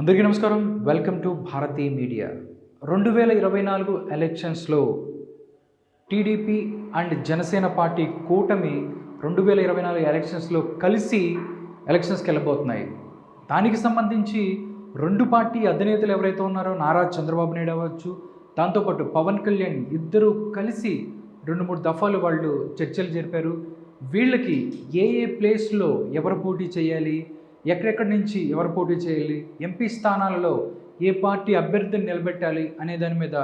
అందరికీ నమస్కారం. Welcome to Bharati media రెండు వేల ఇరవై నాలుగు ఎలక్షన్స్లో టీడీపీ అండ్ జనసేన పార్టీ కూటమి రెండు వేల ఇరవై నాలుగు ఎలక్షన్స్లో కలిసి ఎలక్షన్స్కి వెళ్ళబోతున్నాయి. దానికి సంబంధించి రెండు పార్టీ అధినేతలు ఎవరైతే ఉన్నారో నారా చంద్రబాబు నాయుడు అవ్వచ్చు దాంతోపాటు పవన్ కళ్యాణ్ ఇద్దరు కలిసి రెండు మూడు దఫాలు వాళ్ళు చర్చలు జరిపారు. వీళ్ళకి ఏ ఏ ప్లేస్లో ఎవరు పోటీ చేయాలి ఎక్కడెక్కడి నుంచి ఎవరు పోటీ చేయాలి ఎంపీ స్థానాలలో ఏ పార్టీ అభ్యర్థిని నిలబెట్టాలి అనే దాని మీద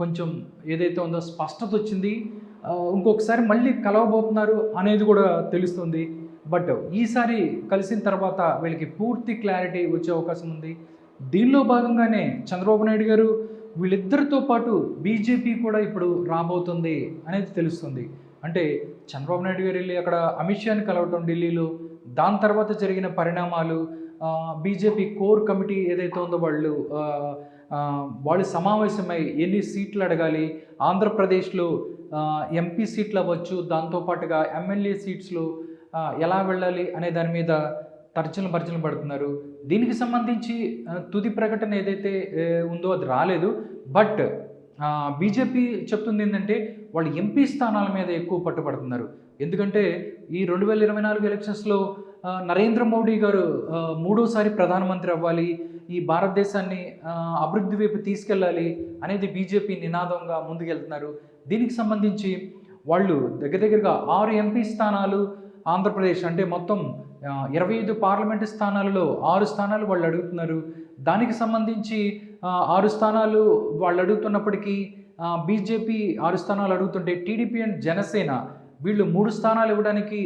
కొంచెం ఏదైతే ఉందో స్పష్టత వచ్చింది. ఇంకొకసారి మళ్ళీ కలవబోతున్నారు అనేది కూడా తెలుస్తుంది. బట్ ఈసారి కలిసిన తర్వాత వీళ్ళకి పూర్తి క్లారిటీ వచ్చే అవకాశం ఉంది. దీనిలో భాగంగానే చంద్రబాబు నాయుడు గారు వీళ్ళిద్దరితో పాటు బీజేపీ కూడా ఇప్పుడు రాబోతుంది అనేది తెలుస్తుంది. అంటే చంద్రబాబు నాయుడు గారు వెళ్ళి అక్కడ అమిత్ షాని కలవటం ఢిల్లీలో దాని తర్వాత జరిగిన పరిణామాలు బీజేపీ కోర్ కమిటీ ఏదైతే ఉందో వాళ్ళు వాళ్ళు సమావేశమై ఎన్ని సీట్లు అడగాలి ఆంధ్రప్రదేశ్లో ఎంపీ సీట్లు అవ్వచ్చు దాంతోపాటుగా ఎమ్మెల్యే సీట్స్లో ఎలా వెళ్ళాలి అనే దాని మీద తర్చనలు భర్చనలు పడుతున్నారు. దీనికి సంబంధించి తుది ప్రకటన ఏదైతే ఉందో అది రాలేదు. బట్ బీజేపీ చెప్తుంది ఏంటంటే వాళ్ళు ఎంపీ స్థానాల మీద ఎక్కువ పట్టుబడుతున్నారు. ఎందుకంటే ఈ రెండు వేల ఇరవై నాలుగు ఎలక్షన్స్లో నరేంద్ర మోడీ గారు మూడోసారి ప్రధానమంత్రి అవ్వాలి ఈ భారతదేశాన్ని అభివృద్ధి వైపు తీసుకెళ్ళాలి అనేది బీజేపీ నినాదంగా ముందుకెళ్తున్నారు. దీనికి సంబంధించి వాళ్ళు దగ్గర దగ్గరగా ఆరు ఎంపీ స్థానాలు ఆంధ్రప్రదేశ్ అంటే మొత్తం ఇరవై ఐదు పార్లమెంటు స్థానాలలో ఆరు స్థానాలు వాళ్ళు అడుగుతున్నారు. దానికి సంబంధించి ఆరు స్థానాలు వాళ్ళు అడుగుతున్నప్పటికీ బీజేపీ ఆరు స్థానాలు అడుగుతుంటే టీడీపీ అండ్ జనసేన వీళ్ళు మూడు స్థానాలు ఇవ్వడానికి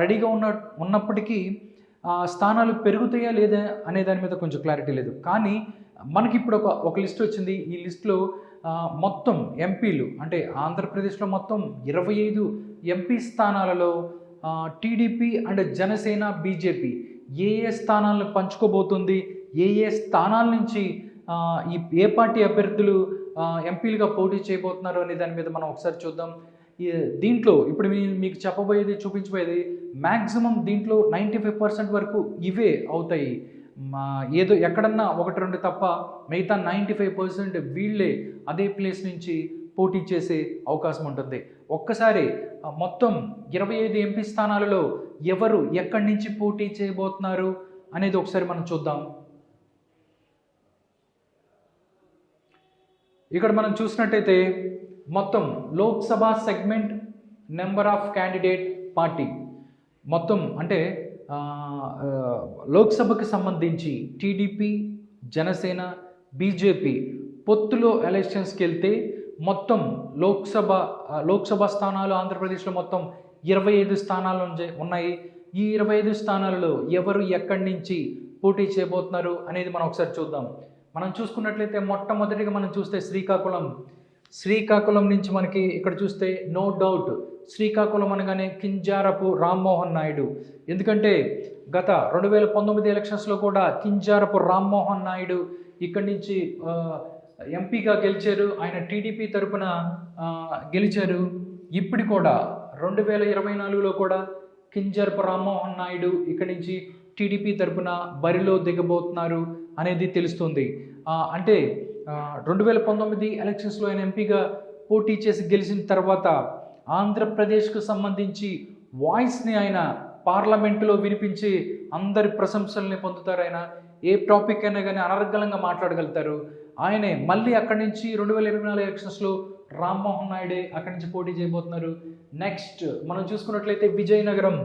రెడీగా ఉన్న ఉన్నప్పటికీ స్థానాలు పెరుగుతాయా లేదా అనే దాని మీద కొంచెం క్లారిటీ లేదు. కానీ మనకి ఇప్పుడు ఒక ఒక లిస్ట్ వచ్చింది. ఈ లిస్టులో మొత్తం ఎంపీలు అంటే ఆంధ్రప్రదేశ్లో మొత్తం ఇరవై ఐదు ఎంపీ స్థానాలలో టీడీపీ అండ్ జనసేన బీజేపీ ఏ ఏ స్థానాలను పంచుకోబోతుంది ఏ ఏ స్థానాల నుంచి ఈ ఏ పార్టీ అభ్యర్థులు ఎంపీలుగా పోటీ చేయబోతున్నారు అనే దాని మీద మనం ఒకసారి చూద్దాం. దీంట్లో ఇప్పుడు మీకు చెప్పబోయేది చూపించబోయేది మ్యాక్సిమం దీంట్లో నైంటీ ఫైవ్ పర్సెంట్ వరకు ఇవే అవుతాయి. మా ఏదో ఎక్కడన్నా ఒకటి రెండు తప్ప మిగతా నైంటీ ఫైవ్ పర్సెంట్ వీళ్ళే అదే ప్లేస్ నుంచి పోటీ చేసే అవకాశం ఉంటుంది. ఒక్కసారి మొత్తం ఇరవై ఐదు ఎంపీ స్థానాలలో ఎవరు ఎక్కడి నుంచి పోటీ చేయబోతున్నారు అనేది ఒకసారి మనం చూద్దాం. ఇక్కడ మనం చూసినట్టయితే మొత్తం Lok Sabha segment number of candidate party. మొత్తం అంటే లోక్సభకు లోక్సభకి సంబంధించి టీడీపీ జనసేన బీజేపీ పొత్తులో ఎలక్షన్స్కి వెళ్తే మొత్తం లోక్సభ లోక్సభ స్థానాలు ఆంధ్రప్రదేశ్లో మొత్తం ఇరవై ఐదు స్థానాలు ఉన్నాయి. ఈ ఇరవై ఐదు స్థానాలలో ఎవరు ఎక్కడి నుంచి పోటీ చేయబోతున్నారు అనేది మనం ఒకసారి చూద్దాం. మనం చూసుకున్నట్లయితే మొట్టమొదటిగా మనం చూస్తే శ్రీకాకుళం. శ్రీకాకుళం నుంచి మనకి ఇక్కడ చూస్తే నో డౌట్ శ్రీకాకుళం అనగానే కింజారపు రామ్మోహన్ నాయుడు. ఎందుకంటే గత రెండు వేల పంతొమ్మిది ఎలక్షన్స్లో కూడా కింజారపు రామ్మోహన్ నాయుడు ఇక్కడి నుంచి ఎంపీగా గెలిచారు. ఆయన టీడీపీ తరపున గెలిచారు. ఇప్పుడు కూడా రెండు వేల ఇరవై నాలుగులో కూడా కింజరపు రామ్మోహన్ నాయుడు ఇక్కడి నుంచి టీడీపీ తరపున బరిలో దిగబోతున్నారు. అనేది తెలుస్తుంది. అంటే రెండు వేల పంతొమ్మిది ఎలక్షన్స్లో ఆయన ఎంపీగా పోటీ చేసి గెలిచిన తర్వాత ఆంధ్రప్రదేశ్కు సంబంధించి వాయిస్ని ఆయన పార్లమెంటులో వినిపించి అందరి ప్రశంసల్ని పొందుతారు ఆయన. ఏ టాపిక్ అయినా కానీ అనర్గళంగా మాట్లాడగలుగుతారు. ఆయనే మళ్ళీ అక్కడి నుంచి రెండు వేల ఇరవై నాలుగు ఎలక్షన్స్లో రామ్మోహన్ నాయుడే అక్కడి నుంచి పోటీ చేయబోతున్నారు. నెక్స్ట్ మనం చూసుకున్నట్లయితే విజయనగరం.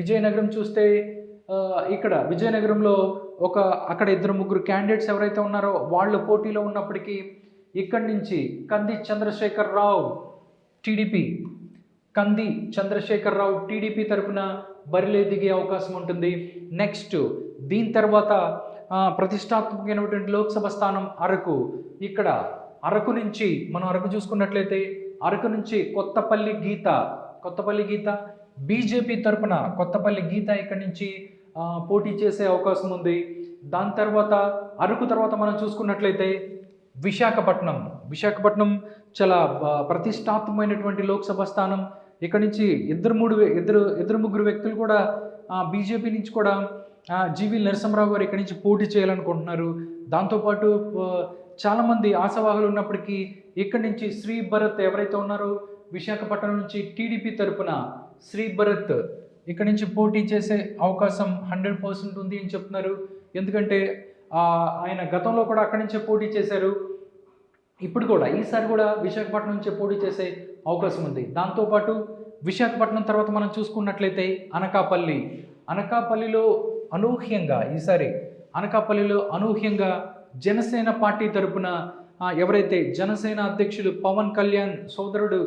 విజయనగరం చూస్తే ఇక్కడ విజయనగరంలో ఒక అక్కడ ఇద్దరు ముగ్గురు క్యాండిడేట్స్ ఎవరైతే ఉన్నారో వాళ్ళు పోటీలో ఉన్నప్పటికీ ఇక్కడి నుంచి కంది చంద్రశేఖర్ రావు టీడీపీ కంది చంద్రశేఖర్ రావు టీడీపీ తరఫున బరిలో దిగే అవకాశం ఉంటుంది. నెక్స్ట్ దీని తర్వాత ప్రతిష్టాత్మకమైనటువంటి లోక్సభ స్థానం అరకు. ఇక్కడ అరకు నుంచి మనం అరకు చూసుకున్నట్లయితే అరకు నుంచి కొత్తపల్లి గీత కొత్తపల్లి గీత బీజేపీ తరఫున కొత్తపల్లి గీత ఇక్కడి నుంచి పోటీ చేసే అవకాశం ఉంది. దాని తర్వాత అరకు తర్వాత మనం చూసుకున్నట్లయితే విశాఖపట్నం. విశాఖపట్నం చాలా ప్రతిష్టాత్మకమైనటువంటి లోక్సభ స్థానం. ఇక్కడ నుంచి ఇద్దరు మూడు ఇద్దరు ఇద్దరు ముగ్గురు వ్యక్తులు కూడా బీజేపీ నుంచి కూడా జీవి నరసింహరావు గారు ఇక్కడి నుంచి పోటీ చేయాలనుకుంటున్నారు. దాంతోపాటు చాలామంది ఆశావాహులు ఉన్నప్పటికీ ఇక్కడి నుంచి శ్రీ భరత్ ఎవరైతే ఉన్నారో విశాఖపట్నం నుంచి టీడీపీ తరపున శ్రీ భరత్ ఇక్కడి నుంచి పోటీ చేసే అవకాశం హండ్రెడ్ పర్సెంట్ ఉంది అని చెప్తున్నారు. ఎందుకంటే ఆయన గతంలో కూడా అక్కడి నుంచే పోటీ చేశారు. ఇప్పుడు కూడా ఈసారి కూడా విశాఖపట్నం నుంచే పోటీ చేసే అవకాశం ఉంది. దాంతోపాటు విశాఖపట్నం తర్వాత మనం చూసుకున్నట్లయితే అనకాపల్లి. అనకాపల్లిలో అనూహ్యంగా ఈసారి అనకాపల్లిలో అనూహ్యంగా జనసేన పార్టీ తరపున ఎవరైతే జనసేన అధ్యక్షుడు పవన్ కళ్యాణ్ సోదరుడు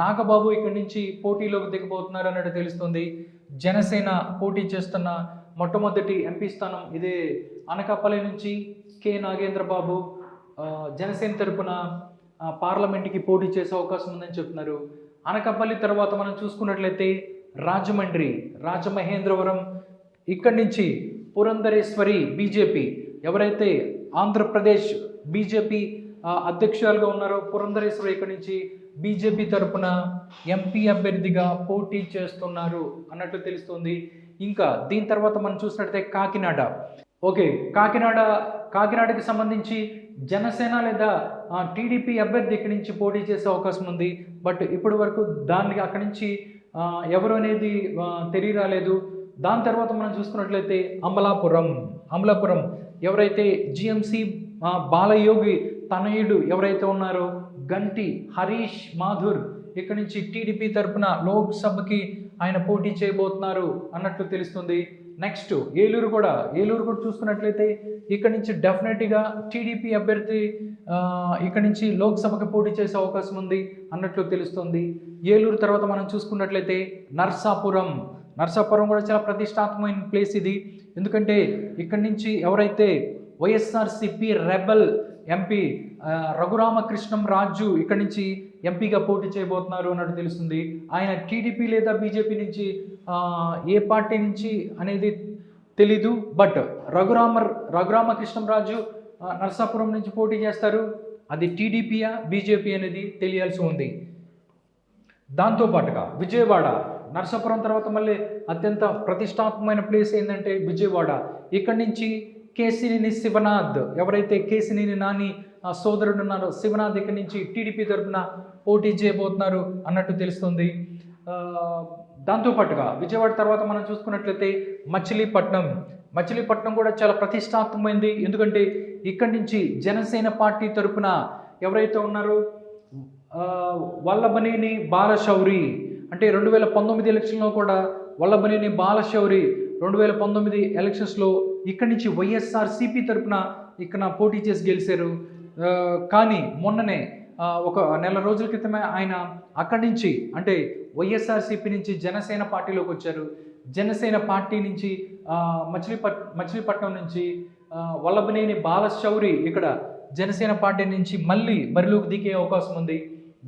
నాగబాబు ఇక్కడి నుంచి పోటీలోకి దిగబోతున్నారు అన్నట్టు తెలుస్తుంది. జనసేన పోటీ చేస్తున్న మొట్టమొదటి ఎంపీ స్థానం ఇదే అనకాపల్లి నుంచి కె నాగేంద్ర బాబు జనసేన తరపున పార్లమెంట్కి పోటీ చేసే అవకాశం ఉందని చెప్తున్నారు. అనకాపల్లి తర్వాత మనం చూసుకున్నట్లయితే రాజమండ్రి రాజమహేంద్రవరం ఇక్కడి నుంచి పురంధరేశ్వరి బీజేపీ. ఎవరైతే ఆంధ్రప్రదేశ్ బీజేపీ అధ్యక్షురాలుగా ఉన్నారు. పురంధరేశ్వరి ఇక్కడి నుంచి బీజేపీ తరపున ఎంపీ అభ్యర్థిగా పోటీ చేస్తున్నారు అన్నట్లు తెలుస్తుంది. ఇంకా దీని తర్వాత మనం చూసినట్లయితే కాకినాడ. ఓకే కాకినాడ కాకినాడకి సంబంధించి జనసేన లేదా టీడీపీ అభ్యర్థి ఇక్కడి నుంచి పోటీ చేసే అవకాశం ఉంది. బట్ ఇప్పటి వరకు దానికి అక్కడి నుంచి ఎవరు అనేది తెలియరాలేదు. దాని తర్వాత మనం చూసుకున్నట్లయితే అమలాపురం. అమలాపురం ఎవరైతే జిఎంసి బాలయోగి తనయుడు ఎవరైతే ఉన్నారో? గంటి హరీష్ మాధుర్. ఇక్కడి నుంచి టీడీపీ తరపున లోక్సభకి ఆయన పోటీ చేయబోతున్నారు అన్నట్లు తెలుస్తుంది. నెక్స్ట్ ఏలూరు కూడా. ఏలూరు కూడా చూసుకున్నట్లయితే ఇక్కడి నుంచి డెఫినెట్గా టీడీపీ అభ్యర్థి ఇక్కడి నుంచి లోక్సభకి పోటీ చేసే అవకాశం ఉంది అన్నట్లు తెలుస్తుంది. ఏలూరు తర్వాత మనం చూసుకున్నట్లయితే నర్సాపురం. నర్సాపురం కూడా చాలా ప్రతిష్టాత్మకమైన ప్లేస్ ఇది. ఎందుకంటే ఇక్కడి నుంచి ఎవరైతే YSRCP rebel MP Raghuramakrishnam Raju ఇక్కడి నుంచి ఎంపీగా పోటీ చేయబోతున్నారు అన్నట్టు తెలుస్తుంది. ఆయన టీడీపీ లేదా బీజేపీ నుంచి ఏ పార్టీ నుంచి అనేది తెలీదు. బట్ రఘురామ రఘురామకృష్ణం రాజు నర్సాపురం నుంచి పోటీ చేస్తారు. అది టీడీపీయా బీజేపీ అనేది తెలియాల్సి ఉంది. దాంతోపాటుగా విజయవాడ నరసాపురం తర్వాత మళ్ళీ అత్యంత ప్రతిష్టాత్మకమైన ప్లేస్ ఏంటంటే విజయవాడ. ఇక్కడి నుంచి కేసినేని శివనాథ్. ఎవరైతే కేసినేని నాని ఆ, సోదరుడు ఉన్నారో శివనాథ్ ఇక్కడి నుంచి టీడీపీ తరఫున పోటీ చేయబోతున్నారు అన్నట్టు తెలుస్తుంది. దాంతోపాటుగా విజయవాడ తర్వాత మనం చూసుకున్నట్లయితే మచిలీపట్నం. మచిలీపట్నం కూడా చాలా ప్రతిష్టాత్మకమైంది. ఎందుకంటే ఇక్కడి నుంచి జనసేన పార్టీ తరపున ఎవరైతే ఉన్నారో వల్లభనేని బాలశౌరి. అంటే రెండు వేల పంతొమ్మిది ఎలక్షన్లో కూడా వల్లభనేని బాలశౌరి రెండు వేల పంతొమ్మిది ఎలక్షన్స్లో ఇక్కడి నుంచి వైఎస్ఆర్ సిపి తరపున ఇక్కడ పోటీ చేసి గెలిచారు. కానీ మొన్ననే ఒక నెల రోజుల క్రితమే ఆయన అక్కడి నుంచి అంటే వైఎస్ఆర్సీపీ నుంచి జనసేన పార్టీలోకి వచ్చారు. జనసేన పార్టీ నుంచి మచిలీపట్ మచిలీపట్నం నుంచి వల్లభనేని బాలశౌరి ఇక్కడ జనసేన పార్టీ నుంచి మళ్ళీ బరిలోకి దిగే అవకాశం ఉంది.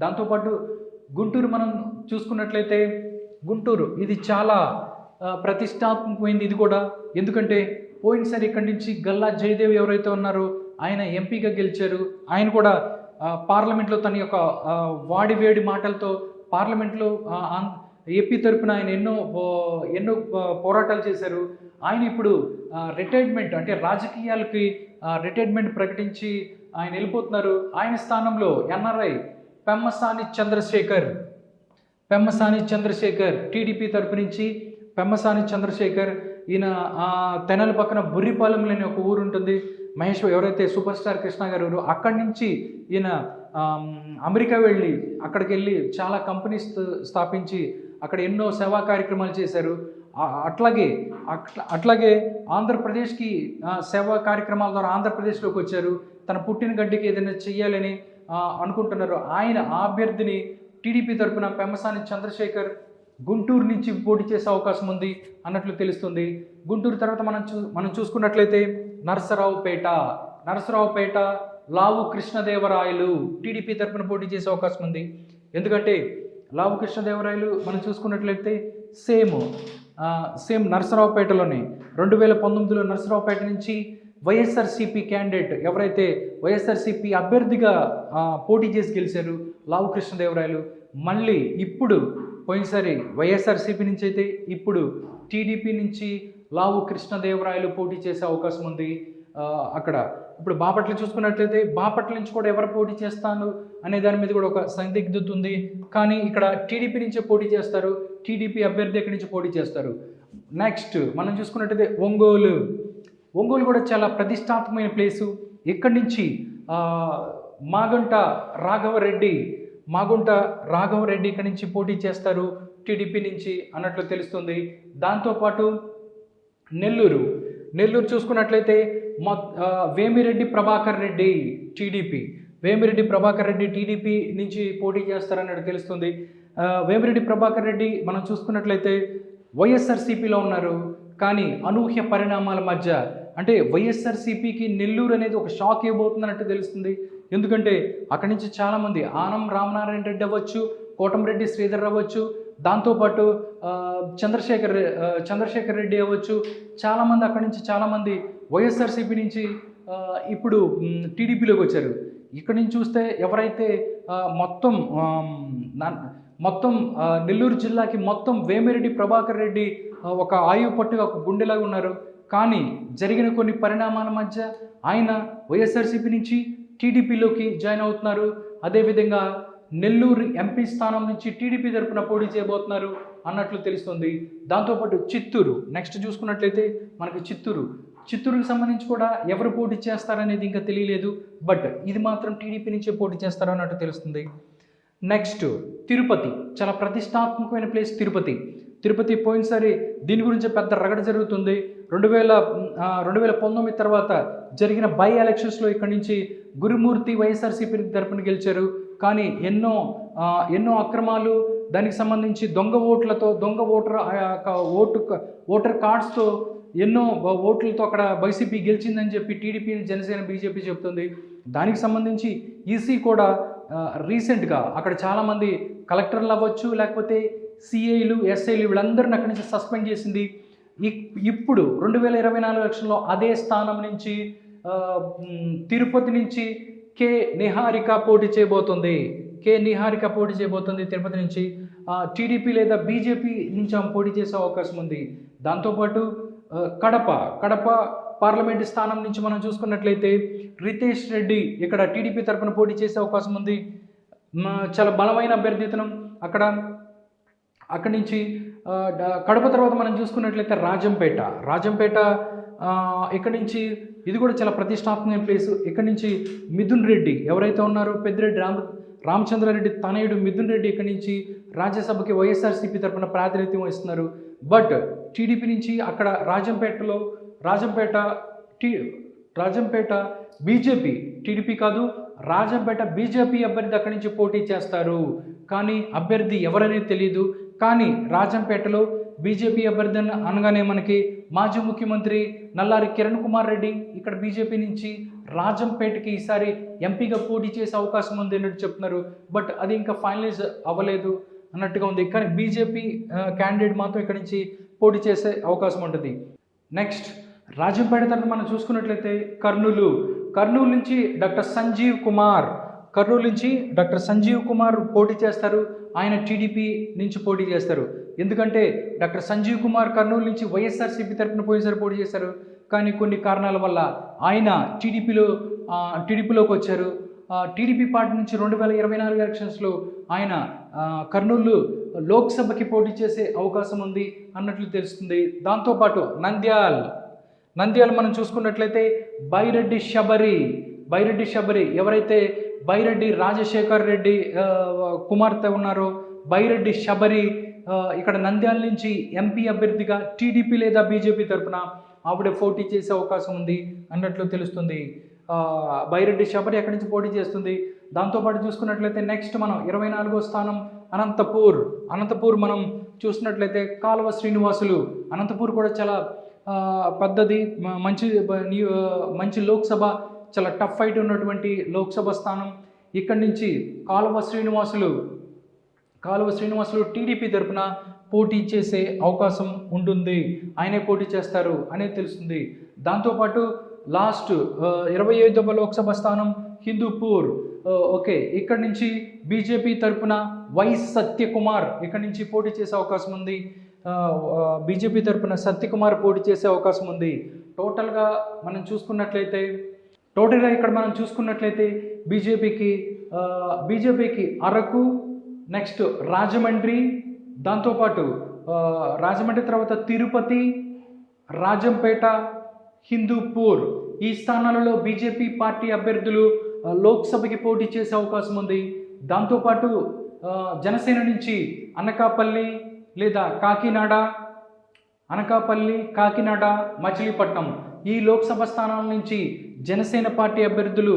దాంతోపాటు గుంటూరు మనం చూసుకున్నట్లయితే గుంటూరు ఇది చాలా ప్రతిష్టాత్మకమైంది ఇది కూడా. ఎందుకంటే పోయినసారి ఇక్కడి నుంచి గల్లా జయదేవ్ ఎవరైతే ఉన్నారో ఆయన ఎంపీగా గెలిచారు. ఆయన కూడా పార్లమెంట్లో తన యొక్క వాడి వేడి మాటలతో పార్లమెంట్లో ఏపీ తరపున ఆయన ఎన్నో ఎన్నో పోరాటాలు చేశారు. ఆయన ఇప్పుడు రిటైర్మెంట్ అంటే రాజకీయాలకి రిటైర్మెంట్ ప్రకటించి ఆయన వెళ్ళిపోతున్నారు. ఆయన స్థానంలో ఎన్ఆర్ఐ పెమ్మసాని చంద్రశేఖర్ పెమ్మసాని చంద్రశేఖర్ టీడీపీ తరపు నుంచి పెమ్మసాని చంద్రశేఖర్ ఈయన ఆ, తెనల పక్కన బుర్రిపాలెం అనే ఒక ఊరు ఉంటుంది. మహేష్ ఎవరైతే సూపర్ స్టార్ కృష్ణ గారు ఎవరు అక్కడి నుంచి ఈయన అమెరికా వెళ్ళి అక్కడికి వెళ్ళి చాలా కంపెనీస్ స్థాపించి అక్కడ ఎన్నో సేవా కార్యక్రమాలు చేశారు. అట్లాగే అట్లాగే ఆంధ్రప్రదేశ్కి సేవా కార్యక్రమాల ద్వారా ఆంధ్రప్రదేశ్లోకి వచ్చారు. తన పుట్టిన గడ్డికి ఏదైనా చెయ్యాలని అనుకుంటున్నారు. ఆయన ఆ అభ్యర్థిని టీడీపీ తరఫున పెమ్మసాని చంద్రశేఖర్ గుంటూరు నుంచి పోటీ చేసే అవకాశం ఉంది అన్నట్లు తెలుస్తుంది. గుంటూరు తర్వాత మనం చూ మనం చూసుకున్నట్లయితే నరసరావుపేట నరసరావుపేట లావు కృష్ణదేవరాయలు టీడీపీ తరపున పోటీ చేసే అవకాశం ఉంది. ఎందుకంటే లావు కృష్ణదేవరాయలు మనం చూసుకున్నట్లయితే సేమ్ సేమ్ నరసరావుపేటలోనే. రెండు వేల పంతొమ్మిదిలో నరసరావుపేట నుంచి వైఎస్ఆర్సీపీ క్యాండిడేట్ ఎవరైతే వైఎస్ఆర్సీపీ అభ్యర్థిగా పోటీ చేసి గెలిచారు లావు కృష్ణదేవరాయలు. మళ్ళీ ఇప్పుడు పోయినసారి వైఎస్ఆర్సీపీ నుంచి అయితే ఇప్పుడు టీడీపీ నుంచి లావు కృష్ణదేవరాయలు పోటీ చేసే అవకాశం ఉంది. అక్కడ ఇప్పుడు బాపట్ల చూసుకున్నట్లయితే బాపట్ల నుంచి కూడా ఎవరు పోటీ చేస్తాను అనే దాని మీద కూడా ఒక సందిగ్ధత ఉంది. కానీ ఇక్కడ టీడీపీ నుంచే పోటీ చేస్తారు. టీడీపీ అభ్యర్థి ఎక్కడి నుంచి పోటీ చేస్తారు? నెక్స్ట్ మనం చూసుకున్నట్టయితే ఒంగోలు. ఒంగోలు కూడా చాలా ప్రతిష్టాత్మకమైన ప్లేసు. ఇక్కడి నుంచి? మాగంట రాఘవరెడ్డి మాగుంట రాఘవరెడ్డి ఇక్కడి నుంచి పోటీ చేస్తారు టీడీపీ నుంచి అన్నట్లు తెలుస్తుంది. దాంతోపాటు నెల్లూరు. నెల్లూరు చూసుకున్నట్లయితే మొ వేమిరెడ్డి ప్రభాకర్ రెడ్డి టీడీపీ. వేమిరెడ్డి ప్రభాకర్ రెడ్డి టీడీపీ నుంచి పోటీ చేస్తారన్నట్టు తెలుస్తుంది. వేమిరెడ్డి ప్రభాకర్ రెడ్డి మనం చూసుకున్నట్లయితే వైఎస్ఆర్సీపీలో ఉన్నారు. కానీ అనూహ్య పరిణామాల మధ్య అంటే వైఎస్ఆర్సీపీకి నెల్లూరు అనేది ఒక షాక్ ఇవ్వబోతుందన్నట్టు తెలుస్తుంది. ఎందుకంటే అక్కడి నుంచి చాలామంది ఆనం రామనారాయణ రెడ్డి అవ్వచ్చు కోటంరెడ్డి శ్రీధర్ అవ్వచ్చు దాంతోపాటు చంద్రశేఖర్ చంద్రశేఖర్ రెడ్డి అవ్వచ్చు చాలామంది అక్కడి నుంచి చాలామంది వైఎస్ఆర్సీపీ నుంచి ఇప్పుడు టీడీపీలోకి వచ్చారు. ఇక్కడి నుంచి చూస్తే ఎవరైతే మొత్తం మొత్తం నెల్లూరు జిల్లాకి మొత్తం వేమిరెడ్డి ప్రభాకర్ రెడ్డి ఒక ఆయువు పట్టుగా ఒక గుండెలాగా ఉన్నారు. కానీ జరిగిన కొన్ని పరిణామాల మధ్య ఆయన వైఎస్ఆర్సీపీ నుంచి టీడీపీలోకి జాయిన్ అవుతున్నారు. అదేవిధంగా నెల్లూరు ఎంపీ స్థానం నుంచి టీడీపీ తరపున పోటీ చేయబోతున్నారు అన్నట్లు తెలుస్తుంది. దాంతోపాటు చిత్తూరు నెక్స్ట్ చూసుకున్నట్లయితే మనకి చిత్తూరు. చిత్తూరుకి సంబంధించి కూడా ఎవరు పోటీ చేస్తారనేది ఇంకా తెలియలేదు. బట్ ఇది మాత్రం టీడీపీ నుంచే పోటీ చేస్తారు అన్నట్టు తెలుస్తుంది. నెక్స్ట్ తిరుపతి. చాలా ప్రతిష్టాత్మకమైన ప్లేస్ తిరుపతి. తిరుపతి పోయినసారి దీని గురించి పెద్ద రగడ జరుగుతుంది. రెండు వేల రెండు వేల పంతొమ్మిది తర్వాత జరిగిన బై ఎలక్షన్స్లో ఇక్కడి నుంచి గురుమూర్తి వైఎస్ఆర్సీపీ తరపున గెలిచారు. కానీ ఎన్నో ఎన్నో అక్రమాలు దానికి సంబంధించి దొంగ ఓట్లతో దొంగ ఓటర్ ఓటు ఓటర్ కార్డ్స్తో ఎన్నో ఓట్లతో అక్కడ వైసీపీ గెలిచిందని చెప్పి టీడీపీ జనసేన బీజేపీ చెబుతుంది దానికి సంబంధించి ఈసీ కూడా రీసెంట్గా అక్కడ చాలామంది కలెక్టర్లు అవ్వచ్చు లేకపోతే సిఐలు ఎస్ఐలు వీళ్ళందరిని అక్కడి నుంచి సస్పెండ్ చేసింది. ఇప్పుడు రెండు వేల ఇరవై నాలుగు ఎలక్షన్లో అదే స్థానం నుంచి తిరుపతి నుంచి కె నిహారిక పోటీ చేయబోతుంది. కె నిహారిక పోటీ చేయబోతుంది తిరుపతి నుంచి. టీడీపీ లేదా బీజేపీ నుంచి ఆమె పోటీ చేసే అవకాశం ఉంది. దాంతోపాటు కడప కడప పార్లమెంటు స్థానం నుంచి మనం చూసుకున్నట్లయితే రితేష్ రెడ్డి ఇక్కడ టీడీపీ తరపున పోటీ చేసే అవకాశం ఉంది. చాలా బలమైన అభ్యర్థితనం అక్కడ అక్కడి నుంచి కడప తర్వాత మనం చూసుకున్నట్లయితే రాజంపేట. రాజంపేట ఇక్కడి నుంచి ఇది కూడా చాలా ప్రతిష్టాత్మక ప్లేస్. ఇక్కడి నుంచి మిథున్ రెడ్డి. ఎవరైతే ఉన్నారో పెద్దిరెడ్డి రామ రామచంద్రారెడ్డి తనయుడు మిథున్ రెడ్డి ఇక్కడి నుంచి రాజ్యసభకి వైఎస్ఆర్సీపీ తరఫున ప్రాతినిధ్యం వహిస్తున్నారు. బట్ టీడీపీ నుంచి అక్కడ రాజంపేటలో రాజంపేట టీ రాజంపేట బీజేపీ టీడీపీ కాదు రాజంపేట బీజేపీ అభ్యర్థి అక్కడి నుంచి పోటీ చేస్తారు. కానీ అభ్యర్థి ఎవరనేది తెలియదు కానీ రాజంపేటలో బీజేపీ అభ్యర్థులను అనగానే మనకి మాజీ ముఖ్యమంత్రి నల్లారి కిరణ్ కుమార్ రెడ్డి ఇక్కడ బీజేపీ నుంచి రాజంపేటకి ఈసారి ఎంపీగా పోటీ చేసే అవకాశం ఉంది అన్నట్టు చెప్తున్నారు. బట్ అది ఇంకా ఫైనలైజ్ అవ్వలేదు అన్నట్టుగా ఉంది. కానీ బీజేపీ క్యాండిడేట్ మాత్రం ఇక్కడ నుంచి పోటీ చేసే అవకాశం ఉంటుంది. నెక్స్ట్ రాజంపేట తర్వాత మనం చూసుకున్నట్లయితే కర్నూలు. కర్నూలు నుంచి డాక్టర్ సంజీవ్ కుమార్ కర్నూలు నుంచి డాక్టర్ సంజీవ్ కుమార్ పోటీ చేస్తారు. ఆయన టీడీపీ నుంచి పోటీ చేస్తారు. ఎందుకంటే డాక్టర్ సంజీవ్ కుమార్ కర్నూలు నుంచి వైఎస్ఆర్సీపీ తరఫున పోయేసారి పోటీ చేశారు. కానీ కొన్ని కారణాల వల్ల ఆయన టీడీపీలో టీడీపీలోకి వచ్చారు. టీడీపీ పార్టీ నుంచి రెండు వేల ఇరవై నాలుగు ఎలక్షన్స్లో ఆయన కర్నూలు లోక్సభకి పోటీ చేసే అవకాశం ఉంది అన్నట్లు తెలుస్తుంది. దాంతోపాటు నంద్యాల్ నంద్యాల మనం చూసుకున్నట్లయితే బైరెడ్డి శబరి బైరెడ్డి శబరి ఎవరైతే బైరెడ్డి రాజశేఖర్ రెడ్డి కుమార్తె ఉన్నారు. బైరెడ్డి శబరి ఇక్కడ నంద్యాల నుంచి ఎంపీ అభ్యర్థిగా టీడీపీ లేదా బీజేపీ తరపున ఆవిడ పోటీ చేసే అవకాశం ఉంది అన్నట్లు తెలుస్తుంది. బైరెడ్డి శబరి ఎక్కడి నుంచి పోటీ చేస్తుంది? దాంతోపాటు చూసుకున్నట్లయితే నెక్స్ట్ మనం ఇరవై నాలుగో స్థానం అనంతపూర్. అనంతపూర్ మనం చూసినట్లయితే కాలువ శ్రీనివాసులు. అనంతపూర్ కూడా చాలా పెద్దది మంచి మంచి లోక్సభ చాలా టఫ్ ఫైట్ ఉన్నటువంటి లోక్సభ స్థానం. ఇక్కడి నుంచి కాలువ శ్రీనివాసులు కాలువ శ్రీనివాసులు టీడీపీ తరపున పోటీ చేసే అవకాశం ఉంటుంది. ఆయనే పోటీ చేస్తారు అనేది తెలుస్తుంది. దాంతోపాటు లాస్ట్ ఇరవై ఐదవ లోక్సభ స్థానం హిందూపూర్. ఓకే ఇక్కడి నుంచి బీజేపీ తరపున వై సత్యకుమార్ ఇక్కడి నుంచి పోటీ చేసే అవకాశం ఉంది. బీజేపీ తరపున సత్యకుమార్ పోటీ చేసే అవకాశం ఉంది. టోటల్గా మనం చూసుకున్నట్లయితే టోటల్గా ఇక్కడ మనం చూసుకున్నట్లయితే బీజేపీకి బీజేపీకి అరకు నెక్స్ట్ రాజమండ్రి దాంతోపాటు రాజమండ్రి తర్వాత తిరుపతి రాజంపేట హిందూపూర్ ఈ స్థానాలలో బీజేపీ పార్టీ అభ్యర్థులు లోక్సభకి పోటీ చేసే అవకాశం ఉంది. దాంతోపాటు జనసేన నుంచి అనకాపల్లి లేదా కాకినాడ అనకాపల్లి కాకినాడ మచిలీపట్నం ఈ లోక్సభ స్థానాల నుంచి జనసేన పార్టీ అభ్యర్థులు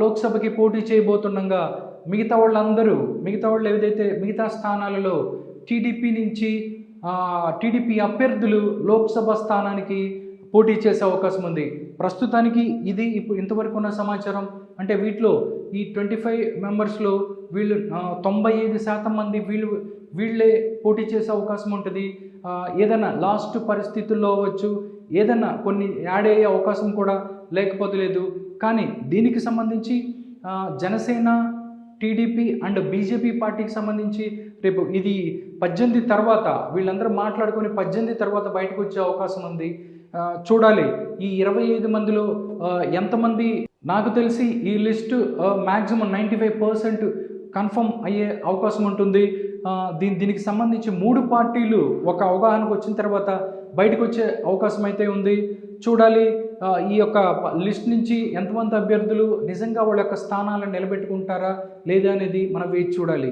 లోక్సభకి పోటీ చేయబోతుండగా మిగతా వాళ్ళందరూ మిగతా వాళ్ళు ఏదైతే మిగతా స్థానాలలో టీడీపీ నుంచి టీడీపీ అభ్యర్థులు లోక్సభ స్థానానికి పోటీ చేసే అవకాశం ఉంది. ప్రస్తుతానికి ఇది ఇప్పుడు ఇంతవరకు ఉన్న సమాచారం. అంటే వీటిలో ఈ ట్వంటీ ఫైవ్ మెంబర్స్లో వీళ్ళు తొంభై ఐదు శాతం మంది వీళ్ళు వీళ్ళే పోటీ చేసే అవకాశం ఉంటుంది. ఏదైనా లాస్ట్ పరిస్థితుల్లో అవ్వచ్చు ఏదైనా కొన్ని యాడ్ అయ్యే అవకాశం కూడా లేకపోతే లేదు. కానీ దీనికి సంబంధించి జనసేన టీడీపీ అండ్ బీజేపీ పార్టీకి సంబంధించి రేపు ఇది పద్దెనిమిది తర్వాత వీళ్ళందరూ మాట్లాడుకొని పద్దెనిమిది తర్వాత బయటకు వచ్చే అవకాశం ఉంది. చూడాలి. ఈ ఇరవై ఐదు మందిలో ఎంతమంది నాకు తెలిసి ఈ list maximum ninety five percent confirm అయ్యే అవకాశం ఉంటుంది. దీని దీనికి సంబంధించి మూడు పార్టీలు ఒక అవగాహనకు వచ్చిన తర్వాత బయటకు వచ్చే అవకాశం అయితే ఉంది. చూడాలి ఈ యొక్క లిస్ట్ నుంచి ఎంతమంది అభ్యర్థులు నిజంగా వాళ్ళ యొక్క స్థానాలను నిలబెట్టుకుంటారా లేదా అనేది మనం వేచి చూడాలి.